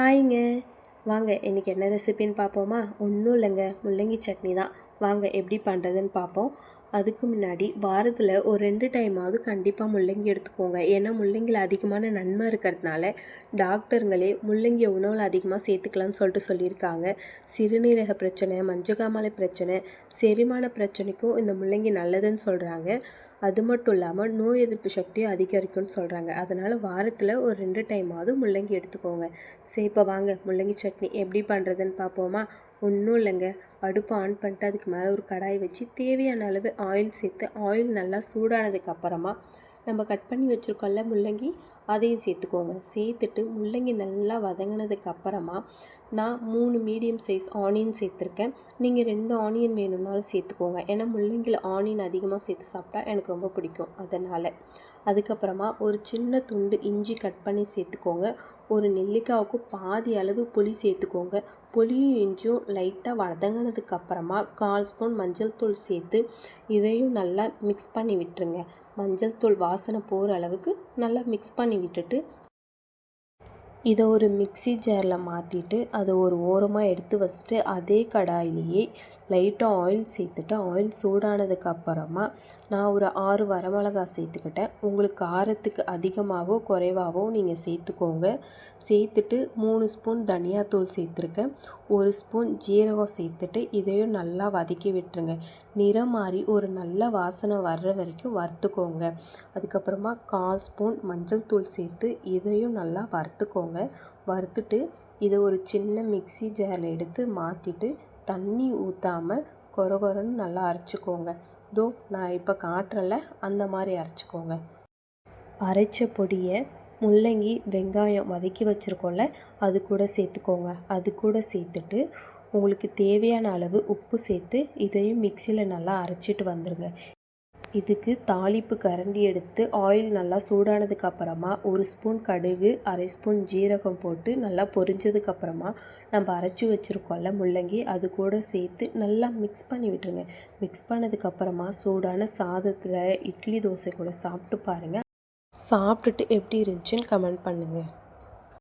ஹாய்ங்க. வாங்க இன்றைக்கி என்ன ரெசிபின்னு பார்ப்போமா? ஒன்றும் இல்லைங்க. முள்ளங்கி சட்னி தான். வாங்க எப்படி பண்ணுறதுன்னு பார்ப்போம். அதுக்கு முன்னாடி வாரத்தில் ஒரு ரெண்டு டைமாவது கண்டிப்பாக முள்ளங்கி எடுத்துக்கோங்க. ஏன்னா முள்ளங்கியில் அதிகமான நன்மை இருக்கிறதுனால டாக்டருங்களே முள்ளங்கியை உணவில் அதிகமாக சேர்த்துக்கலாம்னு சொல்லிட்டு சொல்லியிருக்காங்க. சிறுநீரக பிரச்சனை மஞ்சகாமலை பிரச்சனை செரிமான பிரச்சனைக்கும் இந்த முள்ளங்கி நல்லதுன்னு சொல்கிறாங்க அது மட்டும் இல்லாமல் நோய் எதிர்ப்பு சக்தியும் அதிகரிக்கும்னு சொல்கிறாங்க அதனால் வாரத்தில் ஒரு ரெண்டு டைமாவது முள்ளங்கி எடுத்துக்கோங்க. சரி இப்போ வாங்க முள்ளங்கி சட்னி எப்படி பண்ணுறதுன்னு பார்ப்போமா ஒன்றும் இல்லைங்க. அடுப்பு ஆன் பண்ணிட்டு அதுக்கு மேலே ஒரு கடாய் வச்சு தேவையான அளவு ஆயில் சேர்த்து ஆயில் நல்லா சூடானதுக்கப்புறமா நம்ம கட் பண்ணி வச்சுருக்கோம்ல முள்ளங்கி அதையும் சேர்த்துக்கோங்க. சேர்த்துட்டு முள்ளங்கி நல்லா வதங்கினதுக்கு அப்புறமா நான் மூணு மீடியம் சைஸ் ஆனியன் சேர்த்துருக்கேன். நீங்கள் ரெண்டு ஆனியன் வேணும்னாலும் சேர்த்துக்கோங்க. ஏன்னா முள்ளங்கியில் ஆனியன் அதிகமாக சேர்த்து சாப்பிட்டா எனக்கு ரொம்ப பிடிக்கும். அதனால் அதுக்கப்புறமா ஒரு சின்ன துண்டு இஞ்சி கட் பண்ணி சேர்த்துக்கோங்க. ஒரு நெல்லிக்காவுக்கு பாதி அளவு புளி சேர்த்துக்கோங்க. புளியும் இஞ்சியும் லைட்டாக வதங்கினதுக்கு அப்புறமா கால் ஸ்பூன் மஞ்சள் தூள் சேர்த்து இதையும் நல்லா மிக்ஸ் பண்ணி விட்டுருங்க. மஞ்சள் தூள் வாசனை போகிற அளவுக்கு நல்லா மிக்ஸ் பண்ணி விட்டுட்டு இதை ஒரு மிக்ஸி ஜாரில் மாற்றிட்டு அதை ஒரு ஓரமாக எடுத்து வச்சுட்டு அதே கடாயிலேயே லைட்டாக ஆயில் சேர்த்துட்டு ஆயில் சூடானதுக்கு அப்புறமா நான் ஒரு ஆறு வரமிளகா சேர்த்துக்கிட்டேன். உங்களுக்கு காரத்துக்கு அதிகமாகவோ குறைவாகவோ நீங்கள் சேர்த்துக்கோங்க. சேர்த்துட்டு மூணு ஸ்பூன் தனியாத்தூள் சேர்த்துருக்கேன். ஒரு ஸ்பூன் ஜீரகம் சேர்த்துட்டு இதையும் நல்லா வதக்கி விட்டுருங்க. நிறம் மாறி ஒரு நல்ல வாசனை வர்ற வரைக்கும் வறுத்துக்கோங்க. அதுக்கப்புறமா கால் ஸ்பூன் மஞ்சள் தூள் சேர்த்து இதையும் நல்லா வறுத்துக்கோங்க. வறுத்துட்டு இதை ஒரு சின்ன மிக்ஸி ஜாரில் எடுத்து மாற்றிட்டு தண்ணி ஊற்றாமல் கொர கொரன்னு நல்லா அரைச்சிக்கோங்க. தோ நான் இப்போ காட்டுறல அந்த மாதிரி அரைச்சிக்கோங்க. அரைச்ச பொடியை முள்ளங்கி வெங்காயம் வதக்கி வச்சுருக்கோம்ல அது கூட சேர்த்துக்கோங்க. அது கூட சேர்த்துட்டு உங்களுக்கு தேவையான அளவு உப்பு சேர்த்து இதையும் மிக்சியில் நல்லா அரைச்சிட்டு வந்துடுங்க இதுக்கு தாளிப்பு கரண்டி எடுத்து ஆயில் நல்லா சூடானதுக்கு அப்புறமா ஒரு ஸ்பூன் கடுகு அரை ஸ்பூன் ஜீரகம் போட்டு நல்லா பொரிஞ்சதுக்கு அப்புறமா நம்ம அரைச்சி வச்சுருக்கோம்ல முள்ளங்கி அது கூட சேர்த்து நல்லா மிக்ஸ் பண்ணி விட்டுருங்க. மிக்ஸ் பண்ணதுக்கப்புறமா சூடான சாதத்தில் இட்லி தோசை கூட சாப்பிட்டு பாருங்கள் சாப்பிட்டுட்டு எப்படி இருந்துச்சுன்னு கமெண்ட் பண்ணுங்கள்